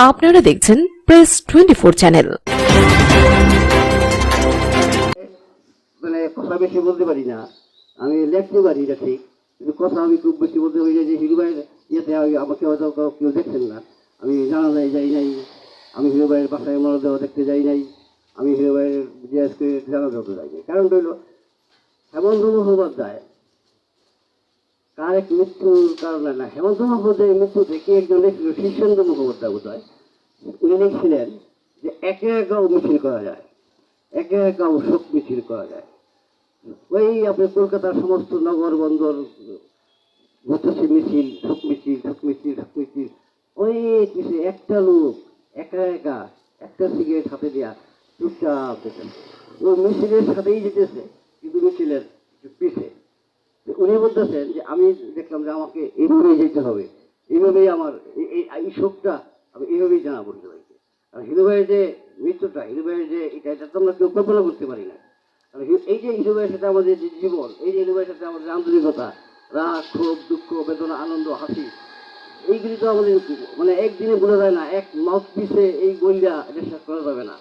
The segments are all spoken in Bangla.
আপনারা দেখছেন প্রেস টোয়েন্টি ফোর চ্যানেল মানে কথা বেশি বলতে পারি না। আমি লেখতে পারি এটা ঠিক, কিন্তু কথা আমি খুব বেশি বলতে পারি না যে হিরো ভাইয়ের ইয়েতে আমি আমাকে হয়তো কেউ- দেখছেন না। আমি জানা যায়, যাই নাই। আমি হিরো ভাইয়ের বাসায় মরদেহ দেখতে যাই নাই। আমি হিরো ভাইয়ের জিএসকে জানা যাই নাই। কারণ হইল, হেমন্ত মুখোপাধ্যায় কার এক মৃত্যুর কারণে না, হেমন্ত মুখোপাধ্যায়ের মৃত্যুতে কি একজন লিখছিল শীর্ষেন্দ্র মুখোপাধ্যায় বোধ হয় উনি লিখছিলেন যে একে একাও মিছিল করা যায়, একে একাও শোক মিছিল করা যায়। ওই আপনার কলকাতার সমস্ত নগর বন্দর ঘুরতেছে মিছিল, শোক মিছিল শোক মিছিল শোক মিছিল, ওই কিছু একটা লোক একা একা, একটা সিগারেট হাতে দেয়া চুপচাপ ও মিছিলের সাথেই যেতেছে, কিন্তু মিছিলের একটু পিছে। তো উনি বলতেছেন যে, আমি দেখলাম যে আমাকে এইভাবেই যেতে হবে। এইভাবেই আমার এই- শোকটা আমি এইভাবেই জানাব হিরো ভাইকে। আর হিরো ভাইয়ের যে মৃত্যুটা, হিরো ভাইয়ের যে এটা এটা তো আমরা কেউ কল্পনা করতে পারি না। হি- এই যে হিরো ভাইয়ের সাথে আমাদের যে জীবন, এই যে হিরো ভাইয়ের সাথে আমাদের আন্তরিকতা, রাগ, ক্ষোভ, দুঃখ, বেদনা, আনন্দ, হাসি, এইগুলি তো আমাদের মানে একদিনে বোঝা যায় না, এক মাউথ পিসে এই গলিয়া এটা শেষ করা যাবে না।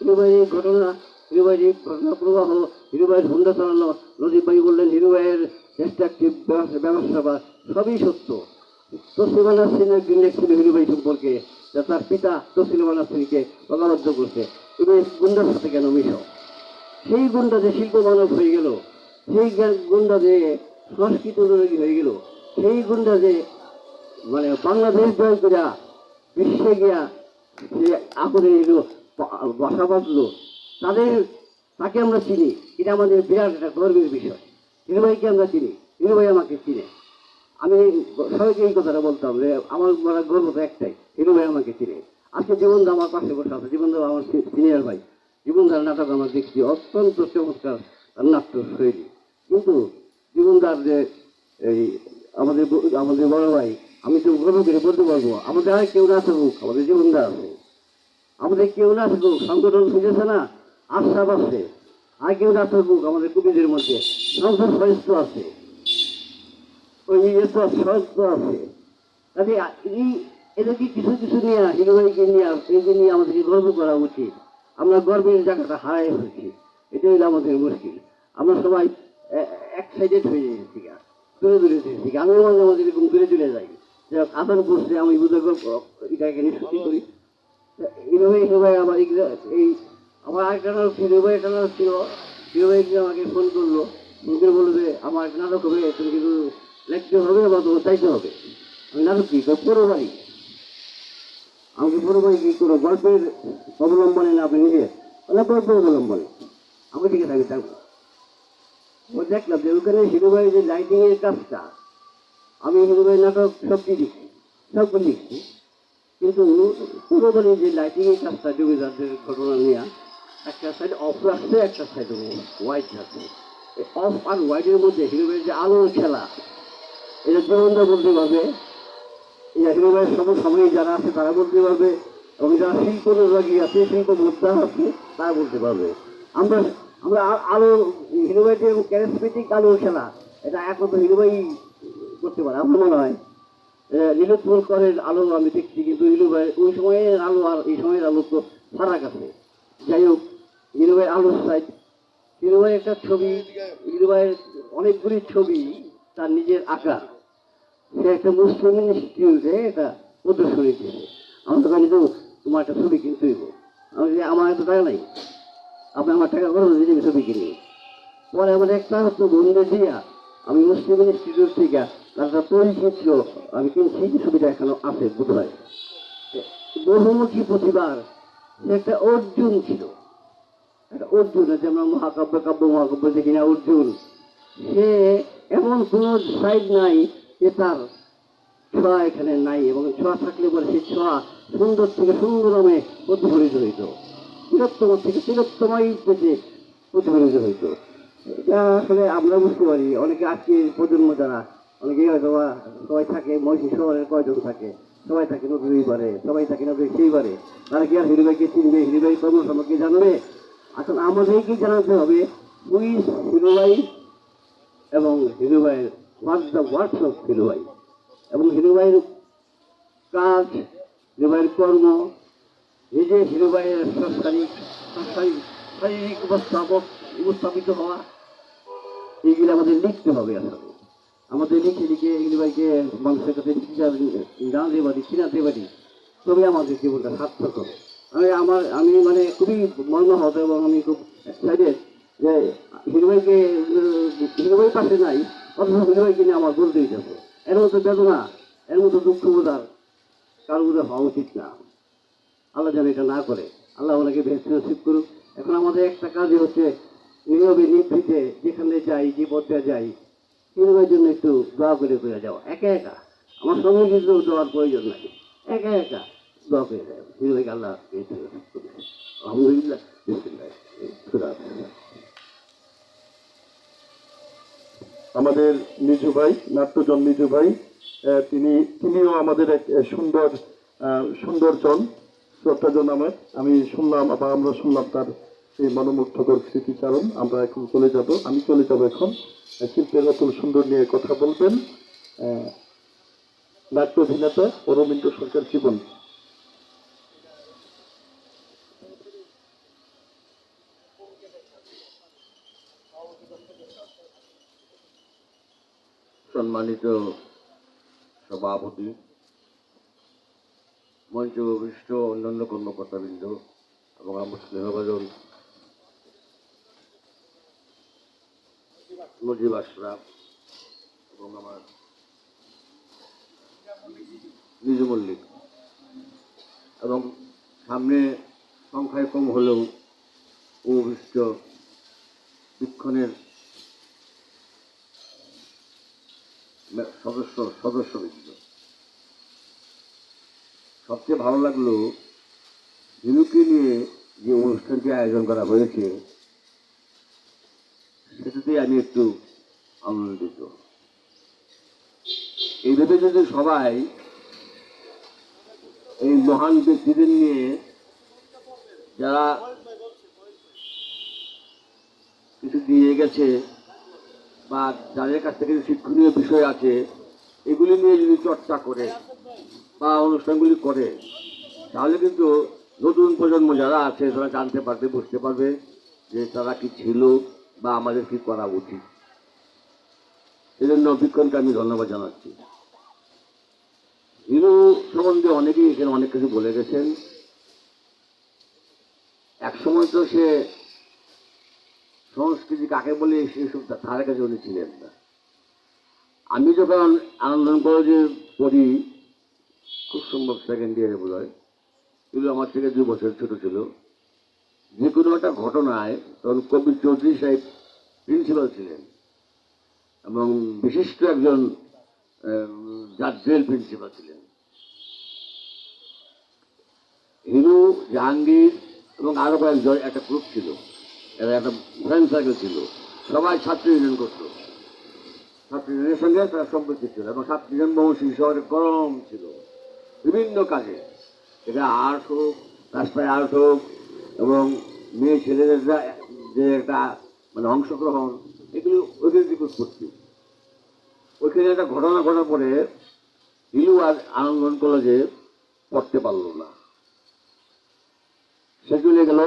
হিরো ভাইয়ের এই ঘটনা হিরো ভাইয়ের এই ঘটনা প্রবাহ হিরো ভাইয়ের হুন্ডা চালানো নদীপ ভাই বললেন হিরো ভাইয়ের ডিস্ট্রাকটিভ ব্যবস্থা সবই সত্য। তসলিমা নাসরিন একদিন লিখছিল হিরো ভাই সম্পর্কে তার পিতা তসলিমা নাসরিনকে বলাবদ্ধ করছে। তুমি গুন্ডার সাথে কেন মিশো সেই গুন্ডা যে শিল্প মানব হয়ে গেল, সেই গুন্ডা যে সংস্কৃত হয়ে গেল, সেই গুন্ডা যে মানে বাংলাদেশ জয় করিয়া বিশ্বে গিয়া যে আগুনে এলো বাসা বাঁধলো তাদের, তাকে আমরা চিনি। এটা আমাদের বিরাট একটা গর্বের বিষয়। ভাইকে আমরা চিনি। ভাই আমাকে চিনে। আমি সবাইকে এই কথাটা বলতাম যে, আমার বড় গর্ব তো একটাই ভাই আমাকে চিনে। আজকে জীবনদা আমার পাশে বসে আছে জীবনদা আমার সিনিয়র ভাই। জীবনদার নাটক আমরা দেখছি, অত্যন্ত চমৎকার নাট্য শৈলী কিন্তু জীবনদার যে এই আমাদের আমাদের বড় ভাই, আমি তো গর্ব করে বলতে পারব, আমাদের আর কেউ না থাকুক, আমাদের জীবনদার আছে আমাদের কেউ না থাকুক, সংগঠন খুঁজেছে না আশ্বাস আছে কেউ না থাকুক, আমাদের কবিদের মধ্যে সংসদ সদস্য আছে, ওই সত্য আছে। কাজে এই এদেরকে কিছু কিছু নিয়ে হিরোইকে নিয়ে এইকে নিয়ে আমাদেরকে গর্ব করা উচিত। আমরা গর্বের জায়গাটা হারাই হচ্ছি এটাই হলো আমাদের মুশকিল। আমরা সবাই এক সাইডেড হয়ে যাচ্ছি দূরে দূরে গা। আমিও মাঝে মাঝে এরকম দূরে চলে যাই। যে আদান করছে আমি বুঝে এটাকে নিষ্পত্তি করি। এইভাবে এইভাবে আমার এগুলো, এই আমার আরেকটা নাটক ছিল ভাই একটা নাটক ছিল। হিরো ভাই আমাকে ফোন করল। বলল যে, আমার একটা নাটক হবে, তুমি কিন্তু লিখতে হবে বা তোমার চাইতে হবে। আমি, নাটক কি? পুরো বাড়ি আমাকে পুরো বাড়ি কি করো? গল্পের অবলম্বনে না আপনি নিজে? না গল্পের অবলম্বনে। আমাকে ঠিক আছে থাকব। ও দেখলাম যে ওখানে হিরো ভাই যে লাইটিংয়ের কাজটা, আমি হিরো ভাই নাটক সবটি লিখছি সবগুলো লিখছি কিন্তু পুরো বাড়ি যে লাইটিংয়ের কাজটা জমিদারদের ঘটনা নিয়ে একটা সাইড অফ রাখছে একটা সাইড হোয়াইট রাখছে অফ আর হোয়াইটের মধ্যে হিরো যে আলোর খেলা, এটা বলতে পারবে। এই হিরোবাইয়ের সমসাময়িক যারা আছে, তারা বলতে পারবে। এবং যারা শিল্প আছে তারা বলতে পারবে। আমরা আমরা আলো হিরোবাইটের ক্যারিসমেটিক আলোর খেলা, এটা একমাত্র হিরোবাই করতে পারে, আমার মনে হয়। নীলোৎপল করের আলো আমি দেখছি, কিন্তু হিরোবাই ওই সময়ের আলো আর এই সময়ের আলো তো ফারাক আছে। যাই হোক হিরোবাই আলোর সাইড হিরোবাই একটা ছবি হিরোবাইয়ের অনেকগুলি ছবি তার নিজের আঁকা। সে একটা মুসলিম ইনস্টিটিউটে এটা প্রদর্শনী দিয়েছে আমার কাছে তো তোমার একটা ছবি কিনতে হইব। আমি বলি, আমার এত টাকা নাই। আপনি আমার টাকা খরচ দিয়ে আমি ছবি কিনি। পরে আমার একটা হতো বন্ধু দিয়া আমি মুসলিম ইনস্টিটিউট থেকে তার তৈরি পরিচিত আমি কিনছি যে ছবিটা এখনও আছে বোধ হয় বহুমুখী প্রতিভার সে একটা অর্জুন ছিল। অর্জুন আছে আমরা মহাকাব্য, কাব্য, মহাকাব্য দেখি না, অর্জুন। সে এমন কোনো সাইড নাই যে তার ছোঁয়া এখানে নাই এবং ছোঁয়া থাকলে পরে সেই ছোঁয়া সুন্দর থেকে সুন্দরমে প্রতিফলিত হইত। তিরোত্তম থেকে তিরোত্তমাই পেতে প্রতিফলিত হইত। এটা আসলে আমরা বুঝতে পারি, অনেকে আজকে প্রজন্ম যারা, অনেকে হয়তো সবাই থাকে, মহিষী শহরের কয়জন থাকে, সবাই থাকে নদী পারে, সবাই থাকে নদী সেই পারে। তারা কি আর হিরুভাইকে চিনবে? হিরুভাই কর্ম সম্পর্কে জানবে? এখন আমাদেরকে জানাতে হবে উই হিরুভাই এবং হিরুভাইয়ের what's the works of Hirubhai এবং হিরুভাইয়ের কাজ হিরুভাইয়ের কর্ম, এই যে হিরুভাইয়ের সাংসারিক শারীরিক উপস্থাপক, উপস্থাপিত হওয়া, এইগুলো আমাদের লিখতে হবে আসলে। আমাদের লিখে লিখে হিরুভাইকে মানুষের কাছে দিয়ে পারি চিনাতে পারি তবে আমাদের জীবনটা সার্থক হবে। আমি আমার, আমি মানে খুবই মর্মাহত এবং আমি খুব এক্সাইটেড যে হিরুভাইকে হিরুভাই পাশে নাই, অথচ হিরুভাইকে নিয়ে আমার বলতে যাব। এর মতো বেদনা, এর মতো দুঃখ বোঝার কারও বোধ হওয়া উচিত না। আল্লাহ যেন এটা না করে। আল্লাহ ওনাকে ভেস্ট নসিব করুক। এখন আমাদের একটা কাজই হচ্ছে নীরবে নিভৃতে যেখানে যাই, যে পথে যাই হিরুভাইয়ের জন্য একটু দোয়া করে করে যাওয়া। একা একা। আমার সঙ্গে কিন্তু দেওয়ার প্রয়োজন নাই। একা একা। আমাদের নিজু ভাই, নাট্যজন নিজু ভাই তিনি, তিনিও আমাদের এক সুন্দর সুন্দরজন শ্রদ্ধাজন আমার। আমি শুনলাম, বা আমরা শুনলাম তার সেই মনোমুগ্ধকর স্মৃতিচারণ। আমরা এখন চলে যাব, আমি চলে যাব এখন শিল্পের অতুল সুন্দর নিয়ে কথা বলবেন। নাট্য অভিনেতা অরবিন্দ সরকার জীবন। সম্মানিত সভাপতি, মঞ্চ বিশিষ্ট অন্যান্য কর্মকর্তাবৃন্দ এবং আমার স্নেহভাজন মুজিব আশরাফ এবং আমার নিজু মল্লিক। এবং সামনে সংখ্যায় কম হলেও উপবিষ্ট বীক্ষণের সদস্য সদস্যবৃন্দ সবচেয়ে ভালো লাগল হিন্দুকে নিয়ে যে অনুষ্ঠানটি আয়োজন করা হয়েছে সেটাতে আমি একটু আনন্দিত। এইভাবে যদি সবাই এই মহান ব্যক্তিদের নিয়ে যারা কিছু দিয়ে গেছে বা যাদের কাছ থেকে শিক্ষণীয় বিষয় আছে, এগুলি নিয়ে যদি চর্চা করে বা অনুষ্ঠানগুলি করে, তাহলে কিন্তু নতুন প্রজন্ম যারা আছে, তারা জানতে পারবে, বুঝতে পারবে যে তারা কি ছিল বা আমাদের কি করা উচিত। এই জন্য বিজ্ঞানকে আমি ধন্যবাদ জানাচ্ছি। হিরো সম্বন্ধে অনেকেই এখানে অনেক কিছু বলে গেছেন। এক সময় তো সে সংস্কৃতি কাকে বলে সেসব তার কাছে উনি ছিলেন না। আমি যখন আনন্দ কলেজে পড়ি, খুব সম্ভব সেকেন্ড ইয়ারে বোধ হয় কিন্তু আমার থেকে দু বছর ছোট ছিল। যে কোনো একটা ঘটনায় তখন কবির চৌধুরী সাহেব প্রিন্সিপাল ছিলেন এবং বিশিষ্ট একজন জাজেল প্রিন্সিপাল ছিলেন। হিরু, জাহাঙ্গীর এবং আরও কয়েকজন একটা গ্রুপ ছিল। একটা ফ্রেন্ড সার্কেল ছিল। সবাই ছাত্র ইউনিয়ন করতো। ছাত্র ইউনিয়নের সঙ্গে তারা সম্পর্কিত ছিল এবং ছাত্র ইউনিয়ন মহসিন শহরে গরম ছিল। বিভিন্ন কাজে। এটা আর্ট হোক রাস্তায় আর্ট হোক এবং মেয়ে ছেলেদের যে একটা মানে অংশগ্রহণ, এগুলো ওইখানে দিকে উৎপত্তি ওইখানে একটা ঘটনা ঘটার পরে হিলু আর আনন্দন কলেজে পড়তে পারল না। সে চলে গেল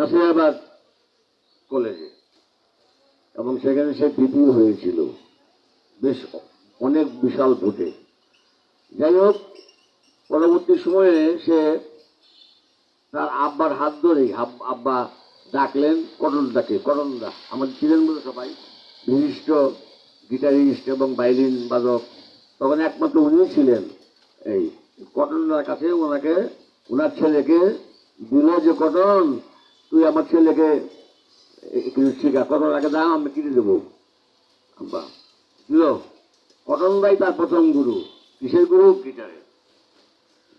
নাসিরাবাদ কলেজে। এবং সেখানে সে দ্বিতীয় হয়েছিল। বেশ অনেক বিশাল ভোটে। যাই হোক, পরবর্তী সময়ে সে তার আব্বার হাত ধরেই আব্বা ডাকলেন কটনদাকে কটনদা আমাদের ছিলেন বলে সবাই। বিশিষ্ট গিটারিস্ট এবং বাইলিন বাদক। তখন একমাত্র উনি ছিলেন এই কটনদার কাছে। ওনাকে, ওনার ছেলেকে দিল যে কটন তুই আমার ছেলেকে কিছু শেখা কটন আগে দাও, আমি কিনে দেবো। আব্বা দিল কটনদাই তার প্রথম গুরু, কিসের গুরু? গিটারের।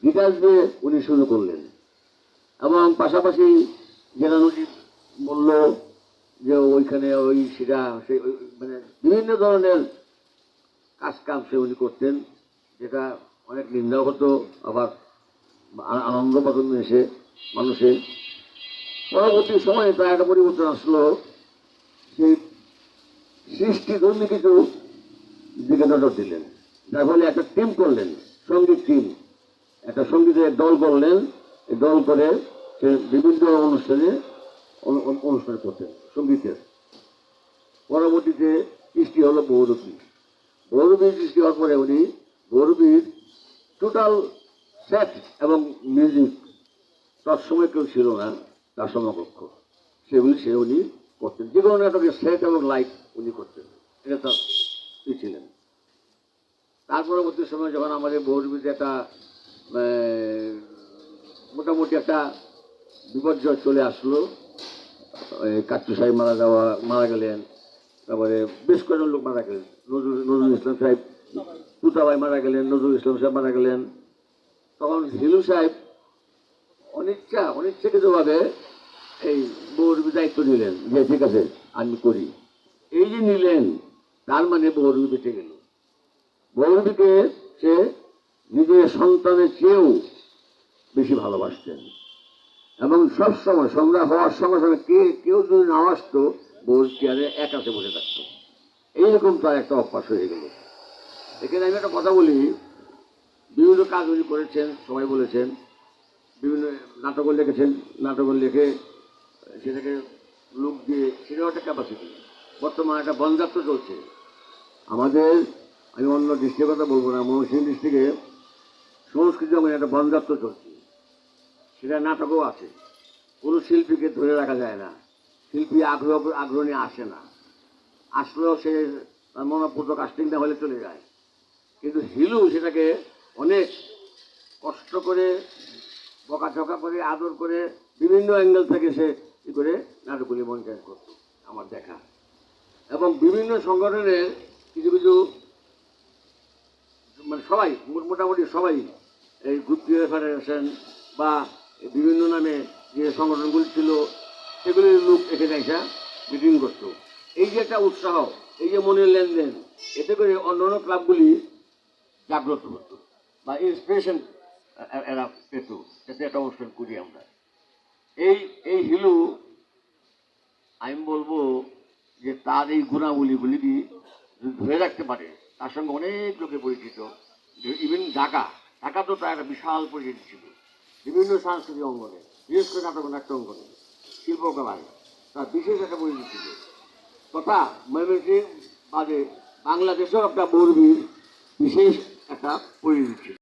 গিটার দিয়ে উনি শুরু করলেন। এবং পাশাপাশি যেটা নদী বলল যে ওইখানে ওই সেটা সেই মানে বিভিন্ন ধরনের কাজ কাম সে উনি করতেন, যেটা অনেক নিন্দাও হতো, আবার আনন্দ পাতন এসে মানুষের। পরবর্তী সময়ে তার একটা পরিবর্তন আসলো সেই সৃষ্টি ধর্মী কিছু দিকে নজর দিলেন। যার ফলে একটা টিম করলেন সংগীত টিম একটা সঙ্গীতের দল করলেন দল করে সে বিভিন্ন অনুষ্ঠানে অনু- অনু- অনুষ্ঠান করতেন সঙ্গীতের পরবর্তীতে সৃষ্টি হলো বহুরূপী বহুরূপীর সৃষ্টি হওয়ার পরে উনি বহুরূপীর টোটাল সেট এবং মিউজিক তার সময় কেউ ছিল না। তার সমকক্ষ সেগুলি সে উনি করতেন। যে কোনো নাটকের সেট এবং লাইট উনি করতেন। এটা তার ছিলেন। তার পরবর্তী সময় যখন আমাদের বহুরূপীতে একটা মোটামুটি একটা বিপর্যয় চলে আসলো কাচ্চু সাহেব মারা যাওয়া, মারা গেলেন। তারপরে বেশ কয়েকজন লোক মারা গেলেন। নজরুল নজরুল ইসলাম সাহেব তুতাবাই মারা গেলেন, নজরুল ইসলাম সাহেব মারা গেলেন। তখন হিলু সাহেব অনিচ্ছা, অনিচ্ছাকৃতভাবে এই বৌরবি দায়িত্ব নিলেন। যে ঠিক আছে, আমি করি। এই যে নিলেন, তার মানে বৌরবি বেঁচে গেল। বৌরবিকে সে নিজের সন্তানের চেয়েও বেশি ভালোবাসতেন। এবং সব সময় সংগ্রাম হওয়ার সঙ্গে সঙ্গে কে, কেউ যদি না আসতো, বউর চেয়ারে এক হাতে বসে থাকতো। এইরকম তার একটা অভ্যাস হয়ে গেল। এখানে আমি একটা কথা বলি। বিভিন্ন কাজ করেছেন, সবাই বলেছেন। বিভিন্ন নাটকও লিখেছেন, নাটকও লিখে সেটাকে লোক দিয়ে, সেটাও একটা ক্যাপাসিটি বর্তমানে একটা বনযাত্রা চলছে। আমাদের, আমি অন্য ডিস্ট্রিক্টের কথা বলব না ময়মনসিংহ ডিস্ট্রিক্টে সংস্কৃতি জগতে একটা বনযাত্রা চলছে। সেটা নাটকও আছে। কোনো শিল্পীকে ধরে রাখা যায় না। শিল্পী আগ্রহ আগ্রহ নিয়ে আসে না। আসলেও সে তার মনোপূর্ত কাস্টিং না হলে চলে যায়। কিন্তু হিলু সেটাকে অনেক কষ্ট করে বকাঝকা করে, আদর করে, বিভিন্ন অ্যাঙ্গেল থেকে সে ই করে নাটকগুলি মঞ্চায়ন করত, আমার দেখা। এবং বিভিন্ন সংগঠনের কিছু কিছু মানে সবাই মোটামুটি সবাই এই গুপ্তীয় ফেডারেশন বা বিভিন্ন নামে যে সংগঠনগুলি ছিল, সেগুলির লোক এখানে এসে মিটিং করতো। এই যে একটা উৎসাহ, এই যে মনের লেনদেন, এতে করে অন্য অন্য ক্লাবগুলি জাগ্রত হতো বা ইন্সপিরেশন এরা পেত যাতে একটা অনুষ্ঠান করি আমরা। এই এই হিলু, আমি বলব যে তার এই গুণাবলীগুলি যদি ধরে রাখতে পারে, তার সঙ্গে অনেক লোকে পরিচিত ইভেন ঢাকা ঢাকা তো তার একটা বিশাল পরিচিতি ছিল। বিভিন্ন সাংস্কৃতিক অঙ্গনে, বিশেষ করে নাটক নাট্য অঙ্গনে, শিল্পকলায় তার বিশেষ একটা পরিচিতি ছিল। তথা ময়মনসিংহ বাদে বাংলাদেশেও একটা বর্বীর বিশেষ একটা পরিচিতি ছিল।